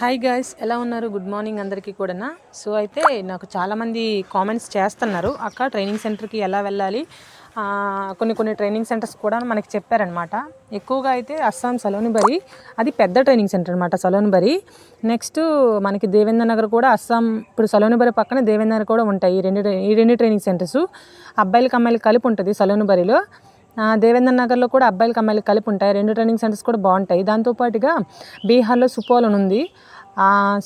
Hi guys ఎలా ఉన్నారు? Good morning అందరికీ కూడా సో అయితే నాకు చాలామంది కామెంట్స్ చేస్తున్నారు. అక్క ట్రైనింగ్ సెంటర్కి ఎలా వెళ్ళాలి? కొన్ని కొన్ని ట్రైనింగ్ సెంటర్స్ కూడా మనకి చెప్పారనమాట ఎక్కువగా అయితే అస్సాం సలోనిబరి అది పెద్ద ట్రైనింగ్ సెంటర్ అనమాట సలోనిబరి. నెక్స్ట్ మనకి దేవేంద్ర నగర్ కూడా అస్సాం ఇప్పుడు సలోనిబరి పక్కన దేవేంద్ర నగర్ కూడా ఉంటాయి. ఈ రెండు ఈ రెండు ట్రైనింగ్ సెంటర్స్ అబ్బాయిలకి అమ్మాయిలకి కలిపి ఉంటుంది సలోనిబరిలో. దేవేంద్ర నగర్లో కూడా అబ్బాయిలకి అమ్మాయిలకి కలిపి ఉంటాయి రెండు ట్రైనింగ్ సెంటర్స్ కూడా బాగుంటాయి. దాంతోపాటుగా బీహార్లో సుపోల్ అని ఉంది. ఆ,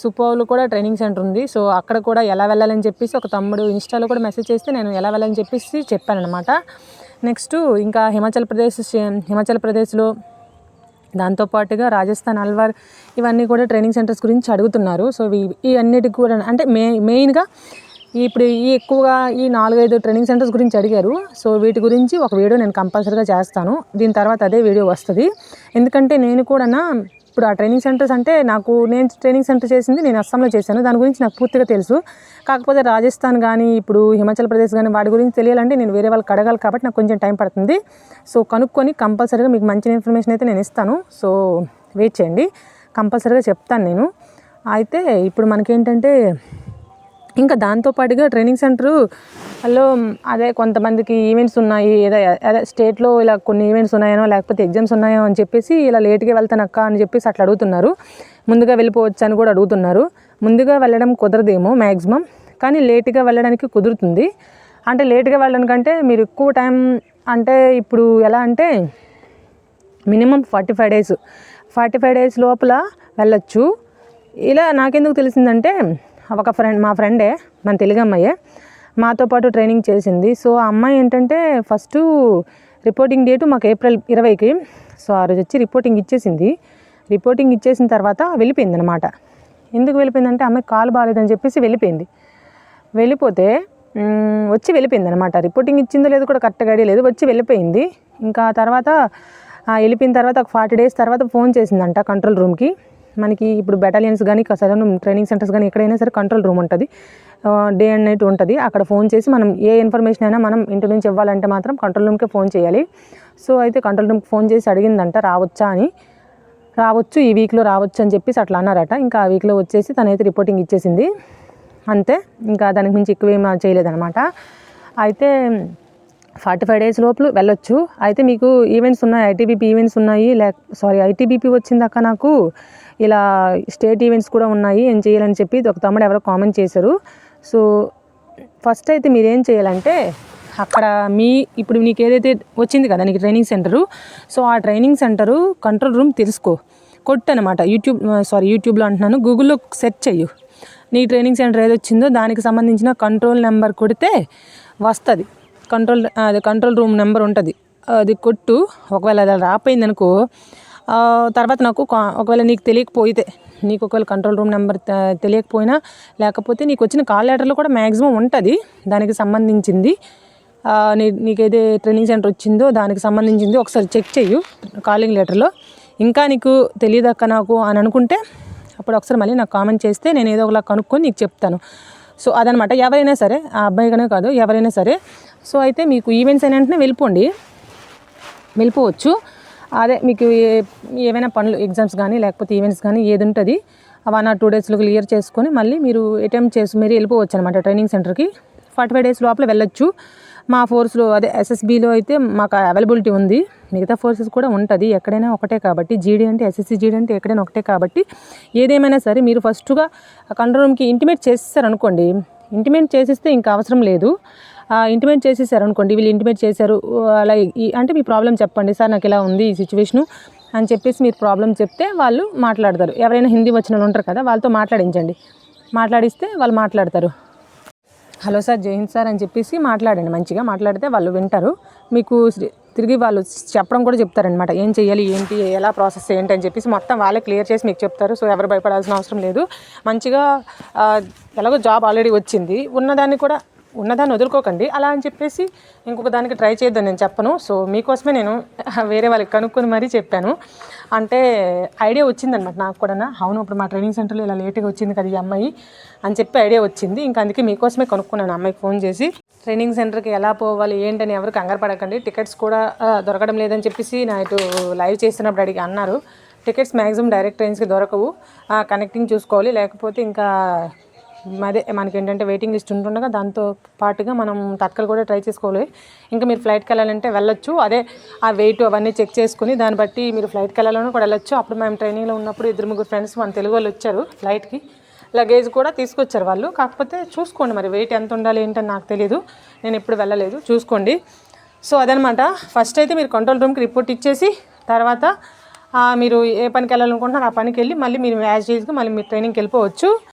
కూడా ట్రైనింగ్ సెంటర్ ఉంది. సో అక్కడ కూడా ఎలా వెళ్ళాలని చెప్పేసి ఒక తమ్ముడు ఇన్స్టాలో కూడా మెసేజ్ చేస్తే నేను ఎలా వెళ్ళాలని చెప్పేసి చెప్పానమాట నెక్స్ట్ ఇంకా హిమాచల్ ప్రదేశ్ హిమాచల్ ప్రదేశ్లో దాంతోపాటుగా రాజస్థాన్ అల్వార్ ఇవన్నీ కూడా ట్రైనింగ్ సెంటర్స్ గురించి అడుగుతున్నారు. సో ఇవి ఈ అన్నిటికి కూడా అంటే మే మెయిన్గా ఇప్పుడు ఈ ఎక్కువగా ఈ నాలుగైదు ట్రైనింగ్ సెంటర్స్ గురించి అడిగారు. సో వీటి గురించి ఒక వీడియో నేను కంపల్సరీగా చేస్తాను. దీని తర్వాత అదే వీడియో వస్తుంది. ఎందుకంటే నేను కూడా ఇప్పుడు ఆ ట్రైనింగ్ సెంటర్స్ అంటే నాకు నేను ట్రైనింగ్ సెంటర్ చేసింది నేను అస్సాంలో చేశాను. దాని గురించి నాకు పూర్తిగా తెలుసు. కాకపోతే రాజస్థాన్ కానీ ఇప్పుడు హిమాచల్ ప్రదేశ్ కానీ వాటి గురించి తెలియాలంటే నేను వేరే వాళ్ళకి అడగాలి కాబట్టి నాకు కొంచెం టైం పడుతుంది. సో కనుక్కొని కంపల్సరీగా మీకు మంచి ఇన్ఫర్మేషన్ అయితే నేను ఇస్తాను. సో వెయిట్ చేయండి. కంపల్సరీగా చెప్తాను నేను. అయితే ఇప్పుడు మనకేంటంటే ఇంకా దాంతోపాటుగా ట్రైనింగ్ సెంటరు లో అదే కొంతమందికి ఈవెంట్స్ ఉన్నాయి ఏదో అదే స్టేట్లో ఇలా కొన్ని ఈవెంట్స్ ఉన్నాయనో లేకపోతే ఎగ్జామ్స్ ఉన్నాయో అని చెప్పేసి ఇలా లేట్గా వెళ్తానక్క అని చెప్పేసి అట్లా అడుగుతున్నారు. ముందుగా వెళ్ళిపోవచ్చు అని కూడా అడుగుతున్నారు. ముందుగా వెళ్ళడం కుదరదేమో మ్యాక్సిమం కానీ లేట్గా వెళ్ళడానికి కుదురుతుంది. అంటే లేట్గా వెళ్ళడానికంటే మీరు ఎక్కువ టైం అంటే ఇప్పుడు ఎలా అంటే minimum forty five days. Forty five days లోపల వెళ్ళొచ్చు. ఇలా నాకెందుకు తెలిసిందంటే ఒక ఫ్రెండ్ మా ఫ్రెండే మన తెలుగు అమ్మాయే మాతో పాటు ట్రైనింగ్ చేసింది. సో ఆ అమ్మాయి ఏంటంటే ఫస్ట్ రిపోర్టింగ్ డేటు మాకు ఏప్రిల్ ఇరవైకి. సో ఆ రోజు వచ్చి రిపోర్టింగ్ ఇచ్చేసింది. రిపోర్టింగ్ ఇచ్చేసిన తర్వాత వెళ్ళిపోయింది అనమాట ఎందుకు వెళ్ళిపోయిందంటే అమ్మాయి కాలు బాగాలేదని చెప్పేసి వెళ్ళిపోయింది. వెళ్ళిపోతే వచ్చి వెళ్ళిపోయింది అనమాట రిపోర్టింగ్ ఇచ్చిందో లేదో కూడా కరెక్ట్గా ఐడియా లేదు. వచ్చి వెళ్ళిపోయింది. ఇంకా తర్వాత వెళ్ళిపోయిన తర్వాత ఒక ఫార్టీ డేస్ తర్వాత ఫోన్ చేసిందంట కంట్రోల్ రూమ్కి మనకి ఇప్పుడు బెటాలియన్స్ కానీ సదరన్ ట్రైనింగ్ సెంటర్స్ కానీ ఎక్కడైనా సరే కంట్రోల్ రూమ్ ఉంటుంది. డే అండ్ నైట్ ఉంటుంది. అక్కడ ఫోన్ చేసి మనం ఏ ఇన్ఫర్మేషన్ అయినా మనం ఇంటి నుంచి ఇవ్వాలంటే మాత్రం కంట్రోల్ రూమ్కే ఫోన్ చేయాలి. సో అయితే కంట్రోల్ రూమ్కి ఫోన్ చేసి అడిగిందంట రావచ్చా అని. రావచ్చు ఈ వీక్లో రావచ్చు అని చెప్పేసి అట్లా అన్నారట. ఇంకా ఆ వీక్లో వచ్చేసి తనైతే రిపోర్టింగ్ ఇచ్చేసింది. అంతే. ఇంకా దానికి మించి ఎక్కువ ఏం చేయలేదనమాట అయితే ఫార్టీ ఫైవ్ డేస్ లోపల వెళ్ళొచ్చు. అయితే మీకు ఈవెంట్స్ ఉన్నాయి ఐటీబీపీ ఈవెంట్స్ ఉన్నాయి లేక సారీ ఐటీబీపీ వచ్చిందాక నాకు. ఇలా స్టేట్ ఈవెంట్స్ కూడా ఉన్నాయి ఏం చేయాలని చెప్పి ఒక తమ్ముడు ఎవరో కామెంట్ చేశారు. సో ఫస్ట్ అయితే మీరు ఏం చేయాలంటే అక్కడ మీ ఇప్పుడు నీకు ఏదైతే వచ్చింది కదా నీకు ట్రైనింగ్ సెంటరు సో ఆ ట్రైనింగ్ సెంటరు కంట్రోల్ రూమ్ తెలుసుకో. కొట్టు అనమాట యూట్యూబ్ సారీ యూట్యూబ్లో అంటున్నాను గూగుల్లో సెర్చ్ చెయ్యు. నీ ట్రైనింగ్ సెంటర్ ఏది వచ్చిందో దానికి సంబంధించిన కంట్రోల్ నెంబర్ కొడితే వస్తుంది. కంట్రోల్ అది కంట్రోల్ రూమ్ నెంబర్ ఉంటుంది. అది కొట్టు. ఒకవేళ అది రాపోయింది అనుకో తర్వాత నాకు కా- ఒకవేళ నీకు తెలియకపోతే నీకు ఒకవేళ కంట్రోల్ రూమ్ నెంబర్ తెలియకపోయినా లేకపోతే నీకు వచ్చిన కాల్ లెటర్లో కూడా మ్యాక్సిమం ఉంటుంది దానికి సంబంధించింది. నీ నీకేదే ట్రైనింగ్ సెంటర్ వచ్చిందో దానికి సంబంధించింది ఒకసారి చెక్ చెయ్యు కాలింగ్ లెటర్లో. ఇంకా నీకు తెలియదక్క నాకు అని అనుకుంటే అప్పుడు ఒకసారి మళ్ళీ నాకు కామెంట్ చేస్తే నేను ఏదో ఒకలా కనుక్కొని నీకు చెప్తాను. సో అదనమాట. ఎవరైనా సరే ఆ అబ్బాయిగానే కాదు ఎవరైనా సరే. సో అయితే మీకు ఈవెంట్స్ అయిన వెంటనే వెళ్ళిపోండి. వెళ్ళిపోవచ్చు. అదే మీకు ఏవైనా పనులు ఎగ్జామ్స్ కానీ లేకపోతే ఈవెంట్స్ కానీ ఏది ఉంటుంది వన్ ఆర్ టూ డేస్లో క్లియర్ చేసుకొని మళ్ళీ మీరు అటెంప్ట్ చేసి మీరు వెళ్ళిపోవచ్చు అనమాట ట్రైనింగ్ సెంటర్కి. ఫార్టీ ఫైవ్ డేస్ లోపల వెళ్ళొచ్చు. మా ఫోర్స్లో అదే ఎస్ఎస్బిలో అయితే మాకు అవైలబిలిటీ ఉంది. మిగతా ఫోర్సెస్ కూడా ఉంటుంది. ఎక్కడైనా ఒకటే కాబట్టి జీడీ అంటే ఎస్ఎస్సి జీడీ అంటే ఎక్కడైనా ఒకటే కాబట్టి ఏదేమైనా సరే మీరు ఫస్ట్గా కంట్రోల్ రూమ్కి ఇంటిమేట్ చేసేసారనుకోండి ఇంటిమేట్ చేసేస్తే ఇంకా అవసరం లేదు. ఇంటిమేట్ చేసేసారు అనుకోండి వీళ్ళు ఇంటిమేట్ చేశారు అలా ఈ- అంటే మీ ప్రాబ్లం చెప్పండి సార్ నాకు ఇలా ఉంది ఈ సిచ్యువేషను అని చెప్పేసి మీరు ప్రాబ్లం చెప్తే వాళ్ళు మాట్లాడతారు. ఎవరైనా హిందీ వచ్చిన వాళ్ళు ఉంటారు కదా వాళ్ళతో మాట్లాడించండి. మాట్లాడిస్తే వాళ్ళు మాట్లాడతారు. హలో సార్ జై సార్ అని చెప్పేసి మాట్లాడండి. మంచిగా మాట్లాడితే వాళ్ళు వింటారు. మీకు తిరిగి వాళ్ళు చెప్పడం కూడా చెప్తారనమాట ఏం చేయాలి ఏంటి ఎలా ప్రాసెస్ ఏంటి అని చెప్పేసి మొత్తం వాళ్ళే క్లియర్ చేసి మీకు చెప్తారు. సో ఎవరు భయపడాల్సిన అవసరం లేదు. మంచిగా ఎలాగో జాబ్ ఆల్రెడీ వచ్చింది. ఉన్నదాన్ని కూడా ఉన్నదాన్ని వదులుకోకండి. అలా అని చెప్పేసి ఇంకొక దానికి ట్రై చేద్దాం నేను చెప్పను. సో మీకోసమే నేను వేరే వాళ్ళకి కనుక్కొని మరీ చెప్పాను. అంటే ఐడియా వచ్చిందనమాట నాకు కూడా అవును ఇప్పుడు మా ట్రైనింగ్ సెంటర్లో ఇలా లేట్గా వచ్చింది కదా ఈ అమ్మాయి అని చెప్పి ఐడియా వచ్చింది. ఇంకా అందుకే మీకోసమే కనుక్కున్నాను అమ్మాయికి ఫోన్ చేసి. ట్రైనింగ్ సెంటర్కి ఎలా పోవాలి ఏంటని ఎవరు కంగారు పడకండి. టికెట్స్ కూడా దొరకడం లేదని చెప్పేసి నా ఇటు లైవ్ చేస్తున్నప్పుడు అడిగి అన్నారు. టికెట్స్ మ్యాక్సిమం డైరెక్ట్ ట్రైన్స్కి దొరకవు. కనెక్టింగ్ చూసుకోవాలి. లేకపోతే ఇంకా అదే మనకి ఏంటంటే వెయిటింగ్ లిస్ట్ ఉంటుండగా దాంతో పాటుగా మనం తత్కాల్ కూడా ట్రై చేసుకోవాలి. ఇంకా మీరు ఫ్లైట్కి వెళ్ళాలంటే వెళ్ళొచ్చు. అదే ఆ వెయిట్ అవన్నీ చెక్ చేసుకుని దాన్ని బట్టి మీరు ఫ్లైట్కి వెళ్ళాలని కూడా వెళ్ళొచ్చు. అప్పుడు మేము ట్రైనింగ్లో ఉన్నప్పుడు ఇద్దరు ముగ్గురు ఫ్రెండ్స్ మన తెలుగు వాళ్ళు వచ్చారు ఫ్లైట్కి లగేజ్ కూడా తీసుకొచ్చారు వాళ్ళు. కాకపోతే చూసుకోండి మరి వెయిట్ ఎంత ఉండాలి ఏంటని నాకు తెలియదు నేను ఎప్పుడు వెళ్ళలేదు. చూసుకోండి. సో అదనమాట. ఫస్ట్ అయితే మీరు కంట్రోల్ రూమ్కి రిపోర్ట్ ఇచ్చేసి తర్వాత మీరు ఏ పనికి వెళ్ళాలనుకుంటున్నారో ఆ పనికి వెళ్ళి మళ్ళీ మీరు యాజ్ యూజ్గా మళ్ళీ మీరు ట్రైనింగ్కి వెళ్ళిపోవచ్చు.